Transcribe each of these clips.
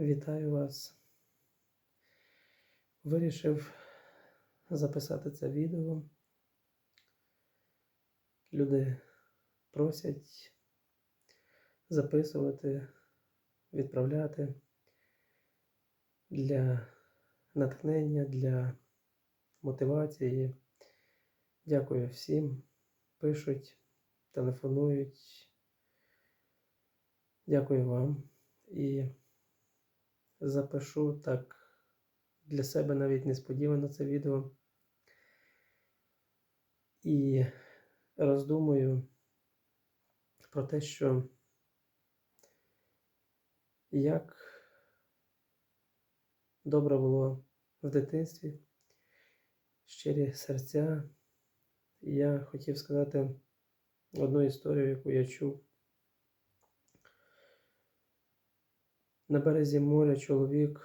Вітаю вас. Вирішив записати це відео. Люди просять записувати, відправляти для натхнення, для мотивації. Дякую всім. Пишуть, телефонують. Дякую вам. І запишу так для себе навіть несподівано це відео. І роздумую про те, що як добре було в дитинстві, щирі серця. Я хотів сказати одну історію, яку я чув. На березі моря чоловік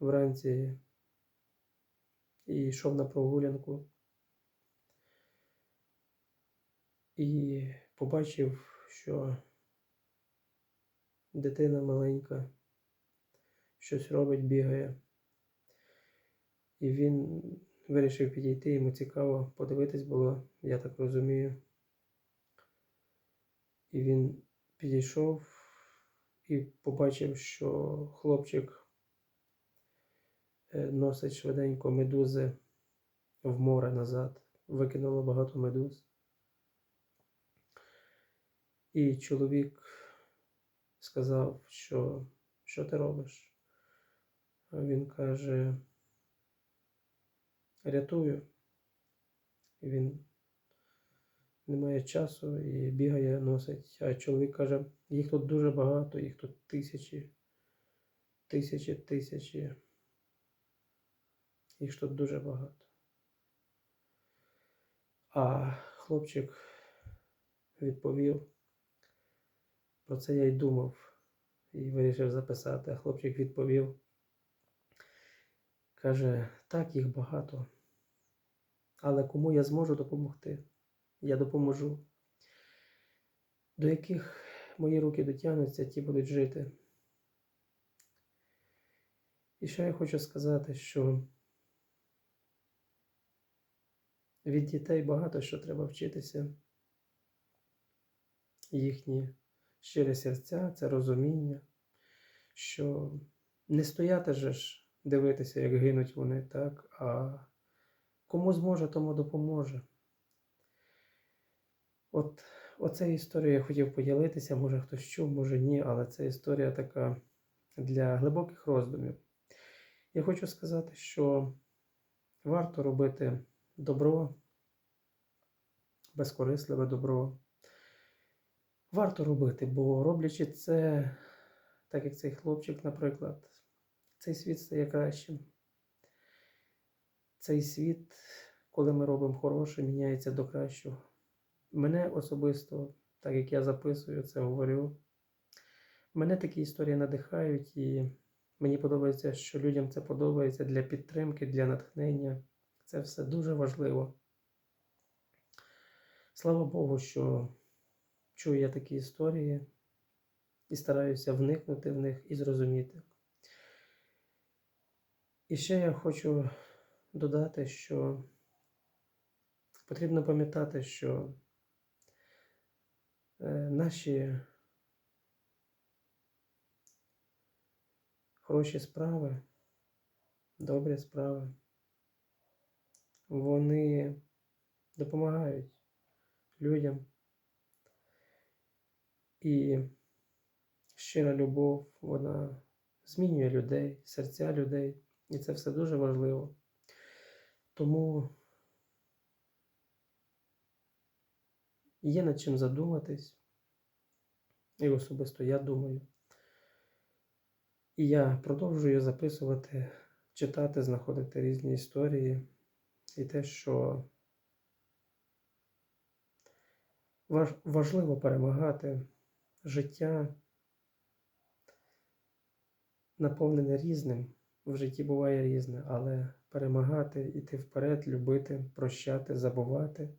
вранці і йшов на прогулянку і побачив, що дитина маленька щось робить, бігає. І він вирішив підійти, йому цікаво подивитись було, я так розумію. І він підійшов і побачив, що хлопчик е, носить швиденько медузи в море назад, викинуло багато медуз. І чоловік сказав, що що ти робиш? Він каже, рятую. І він немає часу і бігає, носить. А чоловік каже, їх тут дуже багато, їх тут тисячі, тисячі, тисячі. Їх тут дуже багато. А хлопчик відповів, про це я й думав і вирішив записати. А хлопчик відповів, каже, так, їх багато, але кому я зможу допомогти? Я допоможу. До яких мої руки дотягнуться, ті будуть жити. І ще я хочу сказати, що від дітей багато що треба вчитися. Їхні щирі серця, це розуміння, що не стояти же ж дивитися, як гинуть вони, так, а кому зможе, тому допоможе. От оце історію я хотів поділитися, може хтось чув, може ні, але це історія така для глибоких роздумів. Я хочу сказати, що варто робити добро, безкорисливе добро. Варто робити, бо роблячи це, так як цей хлопчик, наприклад, цей світ стає кращим. Цей світ, коли ми робимо хороше, міняється до кращого. Мене особисто, так як я записую, це говорю. Мене такі історії надихають, і мені подобається, що людям це подобається для підтримки, для натхнення. Це все дуже важливо. Слава Богу, що чую я такі історії і стараюся вникнути в них і зрозуміти. І ще я хочу додати, що потрібно пам'ятати, що наші хороші справи, добрі справи, вони допомагають людям. І щира любов, вона змінює людей, серця людей. І це все дуже важливо. Тому Є над чим задуматись. І особисто я думаю. І я продовжую записувати, читати, знаходити різні історії. І те, що важливо перемагати життя, наповнене різним. В житті буває різне, але перемагати, йти вперед, любити, прощати, забувати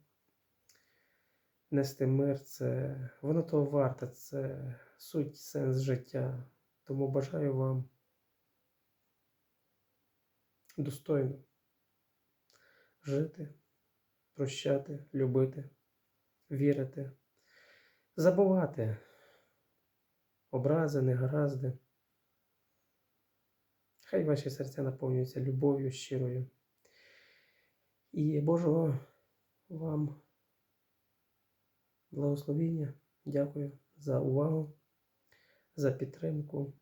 нести мир, це воно того варте, це суть, сенс життя. Тому бажаю вам достойно жити, прощати, любити, вірити, забувати образи, негаразди. Хай ваші серця наповнюються любов'ю щирою. І Божого вам благословіння. Дякую за увагу, за підтримку,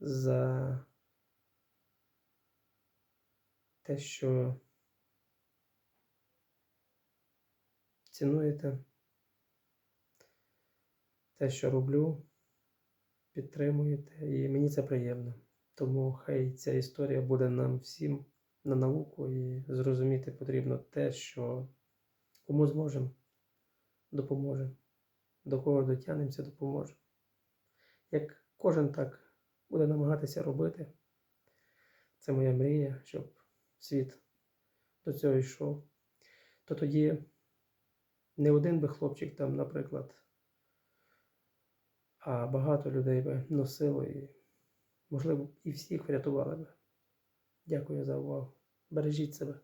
за те, що цінуєте те, що роблю, підтримуєте, і мені це приємно. Тому хай ця історія буде нам всім на науку і зрозуміти потрібно те, що кому зможемо, допоможемо, до кого дотягнемося, допоможемо. Як кожен так буде намагатися робити, це моя мрія, щоб світ до цього йшов, то тоді не один би хлопчик там, наприклад, а багато людей би носило і, можливо, і всіх врятували би. Дякую за увагу. Бережіть себе.